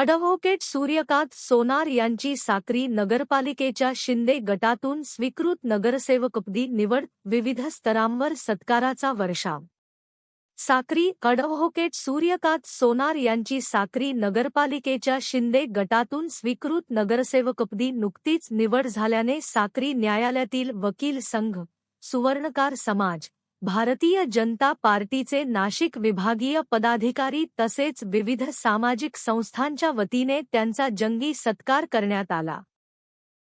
अडव्होकेट सूर्यकांत सोनार यांची साक्री नगरपालिकेच्या शिंदे गटातून स्वीकृत नगरसेवकपदी निवड विविध स्तरांवर सत्काराचा वर्षाव. साक्री अडव्होकेट सूर्यकांत सोनार यांची साक्री नगरपालिकेच्या शिंदे गटातून स्वीकृत नगरसेवकपदी नुकतीच निवड झाल्याने साक्री न्यायालयातील वकील संघ सुवर्णकार समाज भारतीय जनता पार्टीचे नाशिक विभागीय पदाधिकारी तसेच विविध सामाजिक संस्थांच्या वतीने त्यांचा जंगी सत्कार करण्यात आला.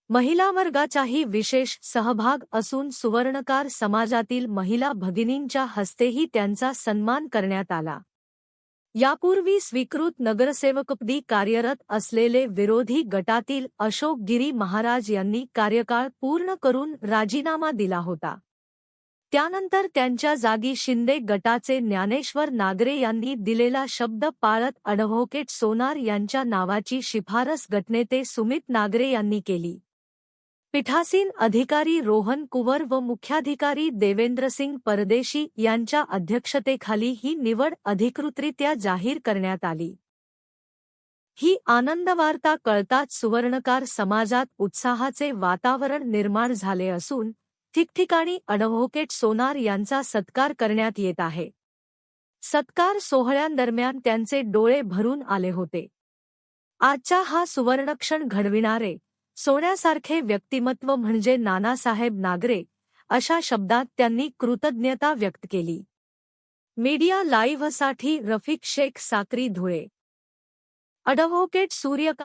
महिला वर्गाचाही विशेष सहभाग असून सुवर्णकार समाजातील महिला भगिनींच्या हस्तेही त्यांचा सन्मान करण्यात आला. यापूर्वी स्वीकृत नगरसेवकपदी कार्यरत असलेले विरोधी गटातील अशोक गिरी महाराज यांनी कार्यकाळ पूर्ण करून राजीनामा दिला होता. त्यानंतर त्यांच्या जागी शिंदे गटाचे ज्ञानेश्वर नागरे यांनी दिलेला शब्द पाळत अडव्होकेट सोनार यांच्या नावाची शिफारस गटनेते सुमित नागरे यांनी केली. पीठासीन अधिकारी रोहन कुवर व मुख्याधिकारी देवेंद्रसिंग परदेशी यांच्या अध्यक्षतेखाली ही निवड अधिकृतरित्या जाहीर करण्यात आली. ही आनंदवार्ता कळताच सुवर्णकार समाजात उत्साहाचे वातावरण निर्माण झाले असून ठिकठिकाणी अडव्होकेट सोनार यांचा सत्कार करण्यात येत आहे. सत्कार सोहळ्यांदरम्यान त्यांचे डोळे भरून आले होते. आजचा हा सुवर्णक्षण घडविणारे सोन्यासारखे व्यक्तिमत्व म्हणजे नानासाहेब नागरे अशा शब्दात त्यांनी कृतज्ञता व्यक्त केली. मीडिया लाईव्हसाठी रफिक शेख साक्री धुळे. अडव्होकेट सूर्यका